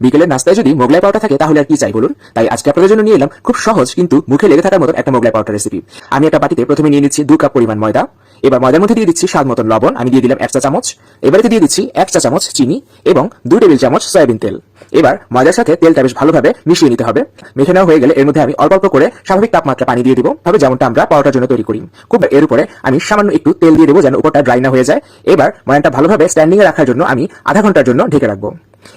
বিকেলের নাস্তায় যদি মোগলাই পাউডার থাকে, তাহলে আর কি চাই বলুন? তাই আজকে আপনাদের জন্য নিয়ে এলাম খুব সহজ কিন্তু মুখে লেগে থাকার মতো একটা মোগলাই পাউডার রেসিপি আমি একটা বাটিতে প্রথমে নিয়ে নিচ্ছি দু কাপ পরিমাণ ময়দা, এবার ময়দার মধ্যে দিয়ে দিচ্ছি স্বাদ মতন লবণ, আমি দিয়ে দিলাম এক চা চামচ এবারে দিয়ে দিচ্ছি এক চা চামচ চিনি এবং দুই টেবিল চামচ সয়াবিন তেল। এবার ময়দার সাথে তেলটা বেশ ভালোভাবে মিশিয়ে নিতে হবে। মেখে নেওয়া হয়ে গেলে এর মধ্যে আমি অল্প অল্প করে স্বাভাবিক তাপমাত্রা পানি দিয়ে দিব, তবে যেমনটা আমরা পাউডার জন্য তৈরি করি। খুব এর উপরে আমি সামান্য একটু তেল দিয়ে দেবো যেন উপরটা ড্রাই না হয়ে যায়। এবার ময়ানটা ভালোভাবে স্ট্যান্ডিং এ রাখার জন্য আমি আধা ঘণ্টার জন্য ঢেকে রাখব।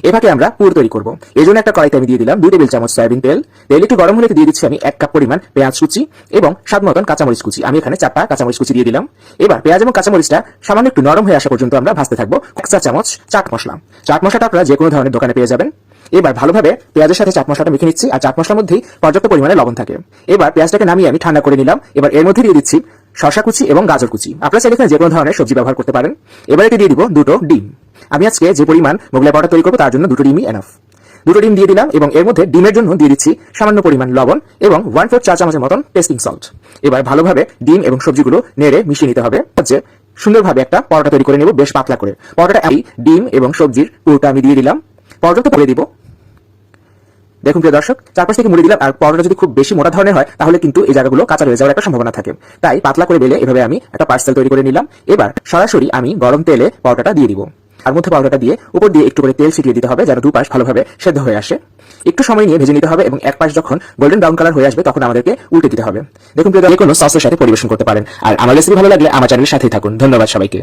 এভাবে আমরা পুর তৈরি করব। এই জন্য একটা কড়াইতে আমি দিয়ে দিলাম দুই টেবিল চামচ সয়াবিন তেল। তেল একটু গরম হলে দিয়ে দিচ্ছি আমি এক কাপ পরিমাণ পেঁয়াজ কুচি এবং স্বাদ মতন কাঁচামরিচ কুচি। আমি এখানে চারটা কাঁচামরিচ কুচি দিয়ে দিলাম। এবার পেঁয়াজ এবং কাঁচামরিচটা সামান্য একটু নরম হয়ে আসা পর্যন্ত আমরা ভাজতে থাকব চা চামচ চাট মশলা। চাট মশলাটা আপনারা যে কোনো ধরনের দোকানে পেয়ে যাবেন। এবার ভালোভাবে পেঁয়াজের সাথে চাট মশলাটা মেখে নিচ্ছি। আর চাট মশলার মধ্যেই পর্যাপ্ত পরিমাণে লবণ থাকে। এবার পেঁয়াজটাকে নামিয়ে আমি ঠান্ডা করে নিলাম। এবার এর মধ্যে দিয়ে দিচ্ছি শশা কুচি এবং গাজর কুচি। আপনারা চাইলে এখানে যে কোনো ধরনের সবজি ব্যবহার করতে পারেন। এবার এতে দিয়ে দিব দুটো ডিম। আমি আজকে যে পরিমাণ মোগলাই পাউডার তৈরি করব, তার জন্য দুটো ডিমই এনাফ দুটো ডিম দিয়ে দিলাম এবং এর মধ্যে ডিমের জন্য দিয়ে দিচ্ছি সামান্য পরিমাণ লবণ এবং ওয়ান ফোর চা চামচের মতন টেস্টিং সল্ট এবার ভালোভাবে ডিম এবং সবজিগুলো নেড়ে মিশিয়ে নিতে হবে। যে সুন্দরভাবে একটা পরোটা তৈরি করে নেব, বেশ পাতলা করে। পরোটাটা আমি ডিম এবং সবজির পুরোটা আমি দিয়ে দিলাম। পরোটা তো পরে দিব। দেখুন প্রিয় দর্শক, চারপাশ থেকে মুড়ে দিলাম আর পরোটা যদি খুব বেশি মোটা ধরনের হয়, তাহলে কিন্তু এই জায়গাগুলো কাঁচা রয়ে যাওয়ার একটা সম্ভাবনা থাকে। তাই পাতলা করে বেলে এভাবে আমি একটা পার্সেল তৈরি করে নিলাম। এবার সরাসরি আমি গরম তেলে পরোটাটা দিয়ে দিব। তার মধ্যে পাউডারটা দিয়ে উপর দিয়ে একটু করে তেল ছিটিয়ে দিতে হবে, যেন দুপাশ ভালোভাবে সেদ্ধ হয়ে আসে। একটু সময় নিয়ে ভেজে নিতে হবে এবং এক পাশ যখন গোল্ডেন ব্রাউন কালার হয়ে আসবে, তখন আমাদেরকে উল্টে দিতে হবে। দেখুন প্রিয় কোনো সসের সাথে পরিবেশন করতে পারেন। আর আমার রেসিপি ভালো লাগলে আমার চ্যানেলের সাথেই থাকুন। ধন্যবাদ সবাইকে।